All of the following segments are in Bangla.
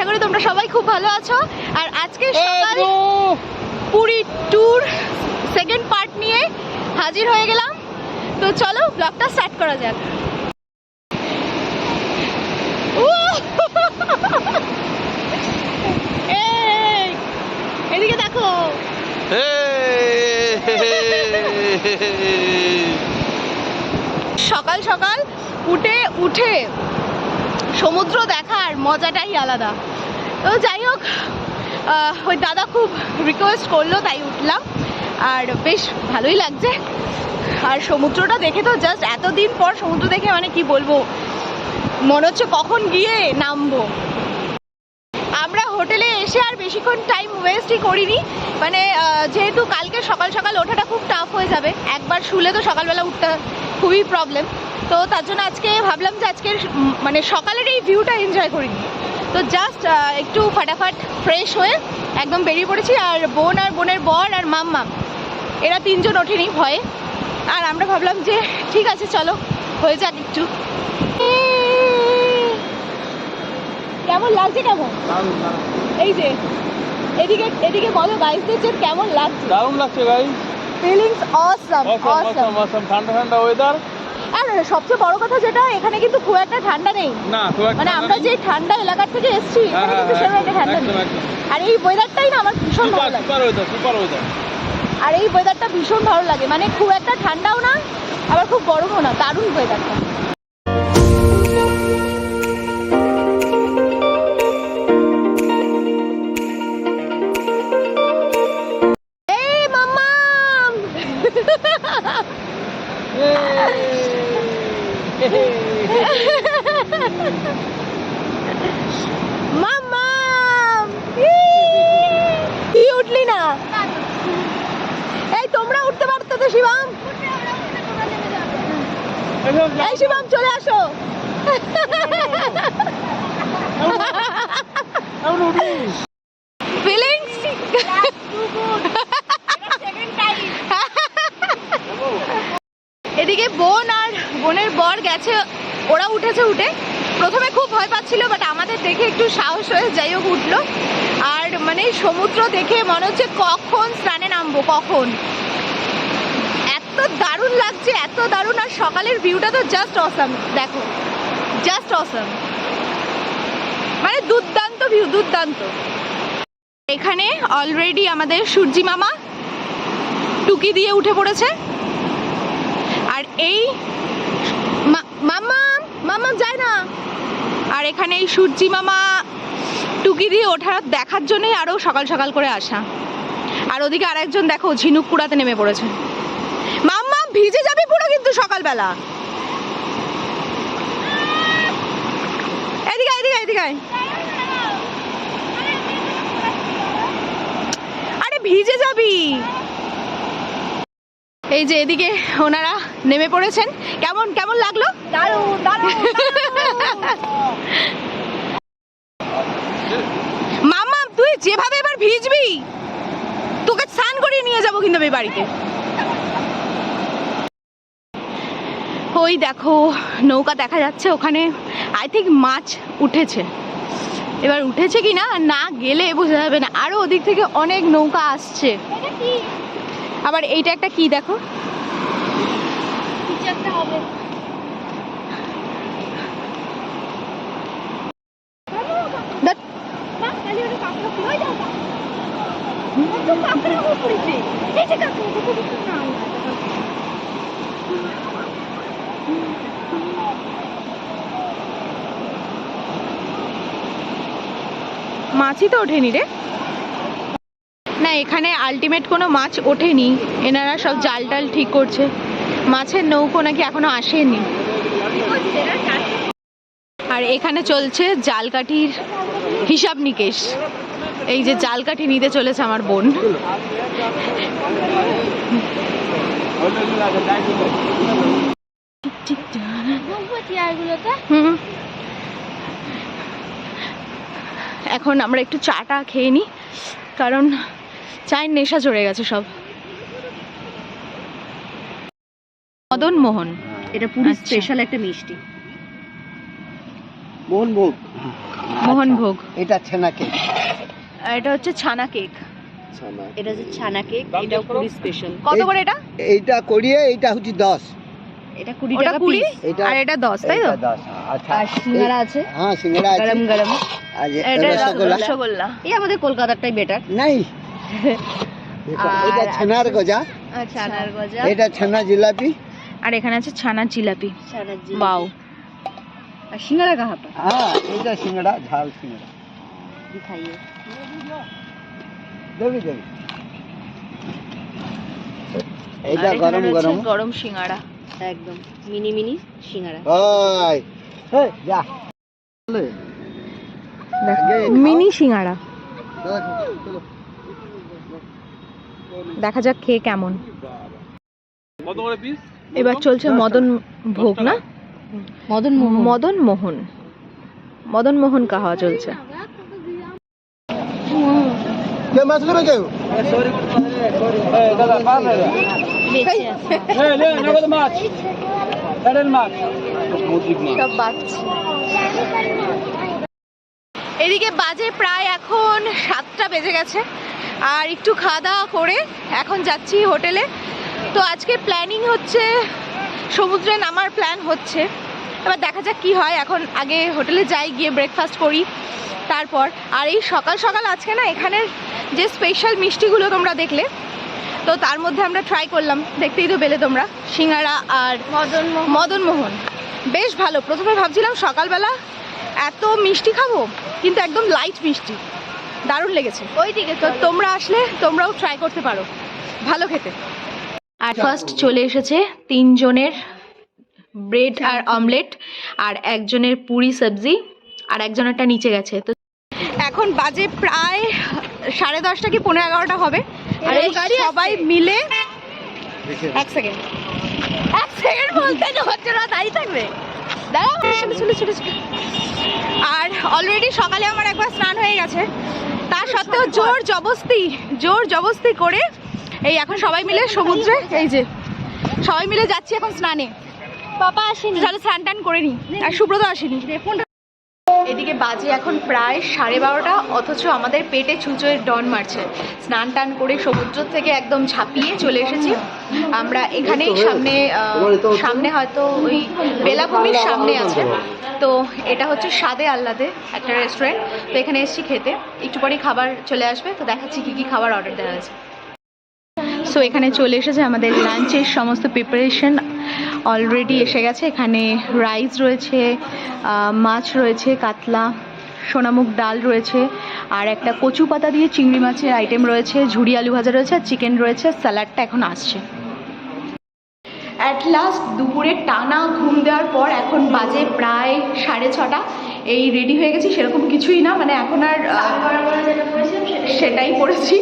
আশা করি তোমরা সবাই খুব ভালো আছো। আর আজকে সকাল পুরী ট্যুর সেকেন্ড পার্ট নিয়ে হাজির হয়ে গেলাম। তো চলো ব্লগটা স্টার্ট করা যাক! এদিকে দেখো। সকাল সকাল উঠে উঠে সমুদ্র দেখার মজাটাই আলাদা। তো যাই হোক ওই দাদা খুব রিকোয়েস্ট করল, তাই উঠলাম। আর বেশ ভালোই লাগছে। আর সমুদ্রটা দেখে তো জাস্ট এতদিন পর সমুদ্র দেখে মানে কি বলব, মনে হচ্ছে কখন গিয়ে নামবো। আমরা হোটেলে এসে আর বেশিক্ষণ টাইম ওয়েস্টই করিনি। মানে যেহেতু কালকে সকাল সকাল ওঠাটা খুব টাফ হয়ে যাবে, একবার শুলে তো সকালবেলা উঠতে খুবই প্রবলেম তো তার জন্য আজকে ভাবলাম যে আজকের মানে সকালের এই ভিউটা এনজয় করিনি তো জাস্ট একটু ফাটাফাট ফ্রেশ হয়ে একদম বেরিয়ে পড়েছি আর বোন আর বোনের বর আর মাম্মা এরা তিনজন ওঠেনি ভয়ে। আর আমরা ভাবলাম যে ঠিক আছে চলো হয়ে যাক একটু। কেমন লাগছে কেমন? এই যে এদিকে এদিকে বলো গাইসদের যে কেমন লাগছে। দারুণ লাগছে guy feelings awesome awesome awesome ঠান্ডা ঠান্ডা ওয়েদার আর সবচেয়ে বড় কথা যেটা এখানে কিন্তু খুব একটা ঠান্ডা নেই। মানে আমরা যে ঠান্ডা এলাকার থেকে এসেছি হ্যাঁ, এখানে কিন্তু সেরকম একটা ঠান্ডা নেই। আর এই ওয়েদারটাই না আমার ভীষণ ভালো লাগে। আর এই ওয়েদারটা ভীষণ ভালো লাগে। মানে খুব একটা ঠান্ডাও না আবার খুব গরমও না। দারুণ ওয়েদারটা এই চলে আসো। এদিকে বোন আর বোনের বর গেছে, ওরা উঠেছে উঠে। প্রথমে খুব ভয় পাচ্ছিল বাট আমাদের দেখে একটু সাহস হয়ে যাই হোক উঠল। আর মানে সমুদ্র দেখে মনে হচ্ছে কখন স্নানে নামবো, কখন? দারুণ লাগছে, এত দারুণ, আর সকালের ভিউটা তো জাস্ট অসাম দেখো জাস্ট অসাম মানে দুর্দান্ত ভিউ দুর্দান্ত। এখানে অলরেডি আমাদের সূর্যি মামা টুকি দিয়ে উঠে পড়েছে। আর এই মামা মামা যায় না। আর এখানে এই সূর্যি মামা টুকি দিয়ে ওঠার দেখার জন্যই আরও সকাল সকাল করে আসা। আর ওদিকে আরেকজন দেখো, ঝিনুক কুড়াতে নেমে পড়েছে। ভিজে যাবে পুরো কিন্তু সকালবেলা। এদিকে এদিকে এদিকে আরে ভিজে যাবি। এই যে এদিকে ওনারা নেমে পড়েছেন। কেমন কেমন লাগল? মামা তুই যেভাবে এবার ভিজবি তোকে স্নান করিয়ে নিয়ে যাব কিন্তু আমি বাড়িতে। ওই দেখো নৌকা দেখা যাচ্ছে ওখানে আই থিঙ্ক মাছ উঠেছে। এবার উঠেছে কি না না গেলে বোঝা যাবে না। আরও ওদিক থেকে অনেক নৌকা আসছে। আবার এইটা একটা কি দেখো। মাছই তো ওঠেনি রে। না এখানে আলটিমেট কোনো মাছ ওঠেনি। এনারা সব জাল টাল ঠিক করছে। মাছের নৌকো নাকি এখনও আসেনি। আর এখানে চলছে জাল কাঠির হিসাব নিকেশ। এই যে জাল কাঠি নিতে চলেছে আমার বোন। হুম। এখন আমরা একটু চাটা খেয়ে নিই কারণ চায়ের নেশা চড়ে গেছে সব। মদন মোহন। এটা পুরো আচ্ছা। স্পেশাল একটা মিষ্টি। মোহন ভোগ। মোহনভোগ এটা ছানা কেক। আর এটা হচ্ছে ছানা কেক। ছানা এটা হচ্ছে ছানা কেক এটা। পুরি স্পেশাল কত করে এটা? এইটা কোড়িয়ে এইটা হচ্ছে দশ। এটা কুড়ি টাকা কুড়ি? আর এটা দশ তাই তো? আচ্ছা। আর সিঙ্গারা আছে? হ্যাঁ সিঙ্গারা আছে। গরম গরম। আর এটা রসগোল্লা। রসগোল্লা। এই আমাদের কলকাতারটাই বেটার নাই। এটা- আর ছানার গজা। আচ্ছা ছানার গজা। এটা ছানা জিলাপি। আর এখানে আছে ছানা জিলাপি। ছানার জিলাপি। বাও। আর সিঙ্গারা হ্যাঁ এটা সিঙ্গারা ঝাল সিঙ্গারা। দিখাইয়ে দেবি দেবি। এটা গরম গরম। গরম সিঙ্গারা। একদম। মিনি মিনি সিঙ্গারা। মিনি সিঙ্গারা। দেখা যাক খেয়ে কেমন। এবার চলছে মদন ভোগ না? মদন মদন মোহন। মদন মোহন কাহা চলছে। কে কেউ? দাদা মাছ। এদিকে বাজে প্রায় এখন সাতটা বেজে গেছে। আর একটু খাওয়া দাওয়া করে এখন যাচ্ছি হোটেলে। তো আজকে প্ল্যানিং হচ্ছে, সমুদ্রে নামার প্ল্যান হচ্ছে। এবার দেখা যাক কি হয়। এখন আগে হোটেলে যাই, গিয়ে ব্রেকফাস্ট করি, তারপর। আর এই সকাল সকাল আজকে না, এখানের যে স্পেশাল মিষ্টিগুলো তোমরা দেখলে তো তার মধ্যে আমরা ট্রাই করলাম। দেখতেই তো পেলে তোমরা। সিঙ্গারা আর মদন মদন মোহন বেশ ভালো। প্রথমে ভাবছিলাম সকালবেলা এত মিষ্টি খাব কিন্তু একদম লাইট মিষ্টি। দারুণ লেগেছে। ওই ঠিক তো তোমরা আসলে তোমরাও ট্রাই করতে পারো। ভালো খেতে। আর ফার্স্ট চলে এসেছে তিনজনের ব্রেড আর অমলেট আর একজনের পুরি সবজি আর একজনেরটা নিচে গেছে। তো এখন বাজে প্রায় সাড়ে দশটা কি পনেরো এগারোটা হবে। আর এই সবাই মিলে এক সেকেন্ড এক সেকেন্ড বলতে হচ্ছে না দাঁড়িয়ে থাকবে। দাঁড়াও ছোটো ছোটো ছোটো ছোটো আর অলরেডি সকালে আমার একবার স্নান হয়ে গেছে। তা সত্ত্বেও জোর জবস্তি জোর জবস্তি করে এই এখন সবাই মিলে সমুদ্রে এই যে সবাই মিলে যাচ্ছি এখন স্নানে। পাপা আসেনি। তাহলে স্নান টান করে নি। আর সুব্রত আসেনি। এদিকে বাজে এখন প্রায় সাড়ে বারোটা অথচ আমাদের পেটে ছুঁচোয় ডন মারছে। স্নান টান করে সমুদ্র থেকে একদম ঝাঁপিয়ে চলে এসেছি। আমরা এখানেই সামনে সামনে হয়তো ওই বেলাভূমির সামনে আছে। তো এটা হচ্ছে স্বাদে আহ্লাদে একটা রেস্টুরেন্ট তো এখানে এসেছি খেতে। একটু পরেই খাবার চলে আসবে। তো দেখাচ্ছি কী কী খাবার অর্ডার দেওয়া আছে। সো এখানে চলে এসেছে আমাদের লাঞ্চের সমস্ত প্রিপারেশন অলরেডি এসে গেছে। এখানে রাইস রয়েছে মাছ রয়েছে, কাতলা সোনামুখ ডাল রয়েছে, আর একটা কচু পাতা দিয়ে চিংড়ি মাছের আইটেম রয়েছে ঝুড়ি আলু ভাজা রয়েছে, আর চিকেন রয়েছে স্যালাডটা এখন আসছে। অ্যাট লাস্ট দুপুরে টানা ঘুম দেওয়ার পর এখন বাজে প্রায় সাড়ে ছটা। এই রেডি হয়ে গেছি, সেরকম কিছুই না মানে এখন আর সেটাই করেছি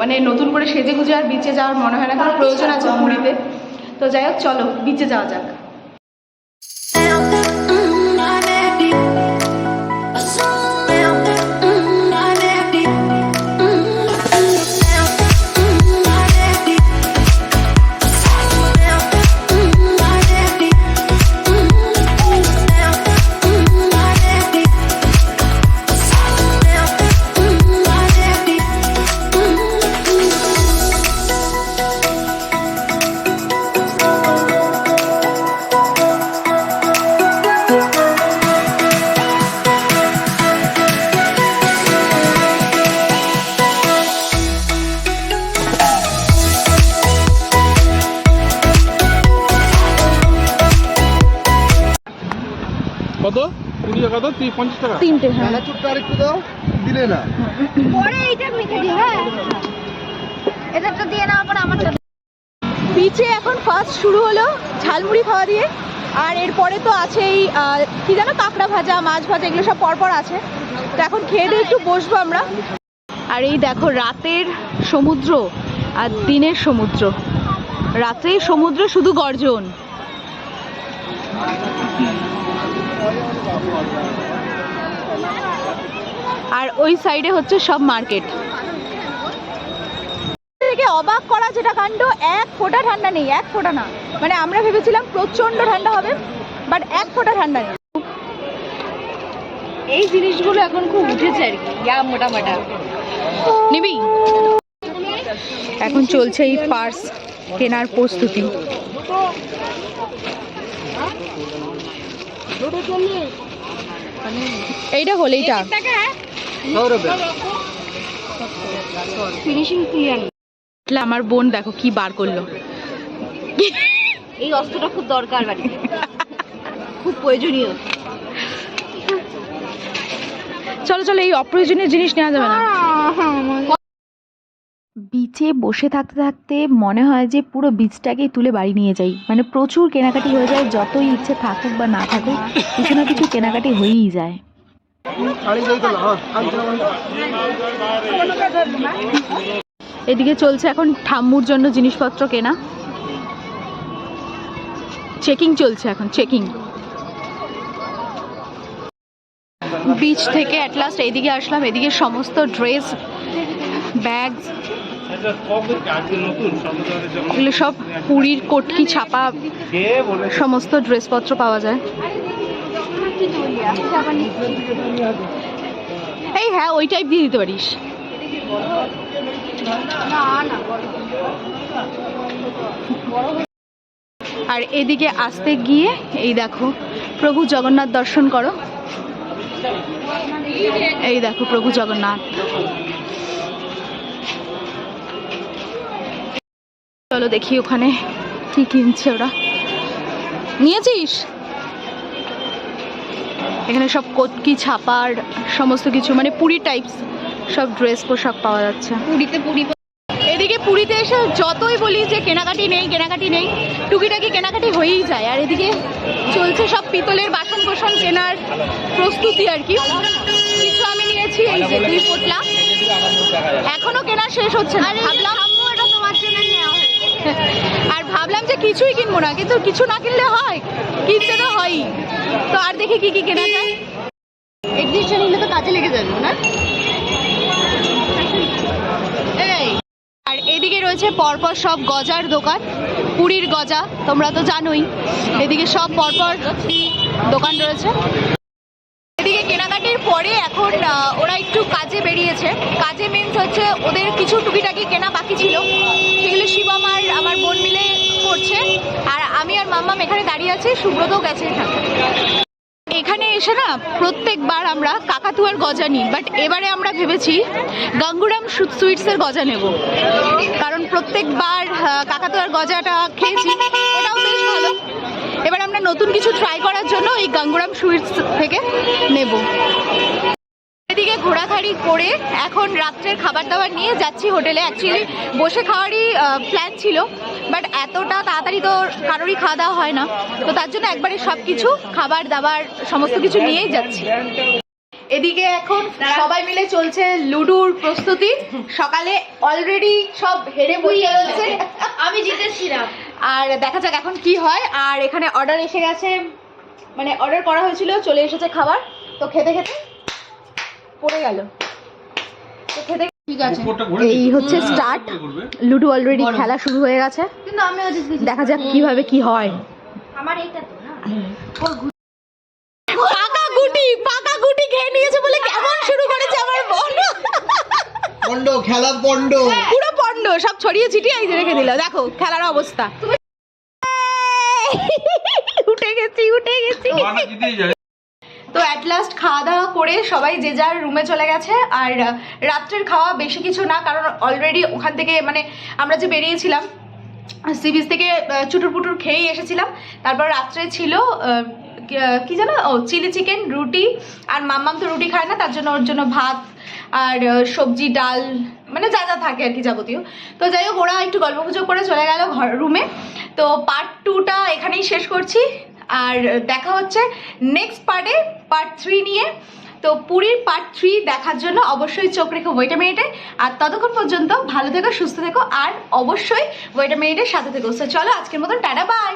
মানে নতুন করে সেজে গুজে আর বিচে যাওয়ার মনে হয় না প্রয়োজন আছে পুরীতে তো যাই হোক চলো বিচে যাওয়া যাক। পঞ্চাশ টাকা? তিনটে হ্যাঁ। ছানা চুটটা আর দাও দিলে না। পরে এইটা মেখে দিও হ্যাঁ। এটা তো দিয়ে নেওয়ার পর আমারটা বিচে এখন ফার্স্ট শুরু হলো ঝালমুড়ি খাওয়া দিয়ে আর এরপরে তো আছেই কি জানো কাঁকড়া ভাজা মাছ ভাজা এগুলো সব পরপর আছে। তো এখন খেয়ে দিয়ে একটু বসবো আমরা। আর এই দেখো রাতের সমুদ্র আর দিনের সমুদ্র। রাতে সমুদ্র শুধু গর্জন। আর ওই সাইডে হচ্ছে সব মার্কেট। থেকে অবাক করা যেটা কাণ্ড, এক ফোঁটা ঠান্ডা নেই, এক ফোঁটা না। মানে আমরা ভেবেছিলাম প্রচণ্ড ঠান্ডা হবে বাট এক ফোঁটা ঠান্ডা নেই। এই জিনিসগুলো এখন খুব উঠেছে আর কি। ইয়া মোটামোটা। নিবি? এখন চলছে এই পার্স কেনার প্রস্তুতি। এইটা হলেইটা এইটা। ফিনিশিং আমার বোন দেখো কি বার করল। এই অস্ত্রটা খুব দরকার বাড়িতে। খুব প্রয়োজনীয়। চলো চলো এই অপ্রয়োজনীয় জিনিস নেওয়া যাবে না। বিচে বসে থাকতে থাকতে মনে হয় যে পুরো বিচটাকেই তুলে বাড়ি নিয়ে যাই। মানে প্রচুর কেনাকাটি হয়ে যায় যতই ইচ্ছে থাকুক বা না থাকুক কিছু না কিছু কেনাকাটি হয়েই যায়। এদিকে চলছে এখন ঠাম্মুর জন্য জিনিসপত্র কেনা। চেকিং চলছে এখন চেকিং বিচ থেকে অ্যাট লাস্ট এদিকে আসলাম, এদিকে সমস্ত ড্রেস ব্যাগ এগুলো সব পুরীর কটকি ছাপা সমস্ত ড্রেসপত্র পাওয়া যায়। এই হ্যাঁ ওই টাইপ দিয়ে দিতে পারিস। আর এদিকে আসতে গিয়ে এই দেখো প্রভু জগন্নাথ দর্শন করো। এই দেখো প্রভু জগন্নাথ। চলো দেখি ওখানে কি কিনছে ওরা। নিয়েছিস? এখানে সব কটকি ছাপার সমস্ত কিছু মানে পুরী টাইপস সব ড্রেস পোশাক পাওয়া যাচ্ছে। পুরীতে পুরী এদিকে পুরীতে এসে যতই বলি যে কেনাকাটি নেই কেনাকাটি নেই টুকিটাকি কেনাকাটি হয়েই যায়। আর এদিকে চলছে সব পিতলের বাসন কোসন কেনার প্রস্তুতি আর কি। কিছু আমি নিয়েছি এই যে দুই পোটলা। এখনও কেনা শেষ হচ্ছে না। ভাবলাম এটা তোমার জন্য নেওয়া হয়েছে আর ভাবলাম যে কিছুই কিনবো না কিন্তু কিছু না কিনলে হয় কিনতে তো হয়ই। তো আর দেখি কি কি কেনা যায়। এক্সিবিশন নিলে তো কাজে লেগে যাবে না? আর এদিকে রয়েছে পরপর সব গজার দোকান পুরীর গজা তোমরা তো জানোই। এদিকে সব পরপর দোকান রয়েছে। এদিকে কেনাকাটির পরে এখন ওরা একটু কাজে বেরিয়েছে। কাজে মিনস হচ্ছে ওদের কিছু টুকিটাকি কেনা বাকি ছিল। সেগুলো শিবম আর আমার বোন মিলে করছে। আর আমি আর মাম্মাম এখানে দাঁড়িয়ে আছি সুব্রতও গেছে এখানে। এখানে এসে না প্রত্যেকবার আমরা কাকাতুয়ার গজা নিই বাট এবারে আমরা ভেবেছি গাঙ্গুরাম সুইটসের গজা নেব। কারণ প্রত্যেকবার কাকাতুয়ার গজাটা খেয়েছি, ওটাও বেশ ভালো। এবার আমরা নতুন কিছু ট্রাই করার জন্য এই গাঙ্গুরাম সুইটস থেকে নেব। ঘোরাঘাড়ি করে এখন রাত্রের খাবার দাবার নিয়ে যাচ্ছি হোটেলে। অ্যাকচুয়ালি বসে খাওয়ারই প্ল্যান ছিল বাট এতটা তাড়াতাড়ি তো কারোরই খাওয়া দাওয়া হয় না। তো তার জন্য একবারে সব কিছু খাবার দাবার সমস্ত কিছু নিয়েই যাচ্ছি। এদিকে এখন সবাই মিলে চলছে লুডুর প্রস্তুতি। সকালে অলরেডি সব হেরে বসে রয়েছে আমি জিতেছিলাম। আর দেখা যাক এখন কি হয়। আর এখানে অর্ডার এসে গেছে মানে অর্ডার করা হয়েছিল চলে এসেছে খাবার। তো খেতে খেতে পড়ে গেল। খেতে এই হচ্ছে স্টার্ট লুডো অলরেডি খেলা শুরু হয়ে গেছে। দেখা যাক কীভাবে কি হয়। আমার এইটা তো না পাকা গুটি পাকা গুটি খেয়ে নিয়েছে বলে কেমন শুরু করেছে আমার বোন পন্ড খেলা পন্ড পুরো পণ্ড সব ছড়িয়ে ছিটিয়ে এই যে রেখে দিল। দেখো খেলার অবস্থা। উঠে গেছি উঠে গেছি। লাস্ট খাওয়া দাওয়া করে সবাই যে যার রুমে চলে গেছে, আর রাত্রের খাওয়া বেশি কিছু না, কারণ অলরেডি ওখান থেকে মানে আমরা যে বেরিয়েছিলাম সি বিচ থেকে চুটুর পুটুর খেয়েই এসেছিলাম। তারপর রাত্রে ছিল কি- জানো ও চিলি চিকেন রুটি, আর মাম্মাম তো রুটি খায় না, তার জন্য ওর জন্য ভাত, আর সবজি, ডাল মানে যা যা থাকে আর কি যাবতীয়। তো যাই হোক, ওরা একটু গল্প গুজব করে চলে গেল ঘর রুমে তো পার্ট টুটা এখানেই শেষ করছি। আর দেখা হচ্ছে নেক্সট পার্টে পার্ট থ্রি নিয়ে। তো পুরীর পার্ট থ্রি দেখার জন্য অবশ্যই চোখ রেখো ওয়েটা মিনিটে আর ততক্ষণ পর্যন্ত ভালো থেকো, সুস্থ থেকো, আর অবশ্যই ওয়েটা মিনিটের সাথে থেকো। সো চলো আজকের মতন, টাটা বাই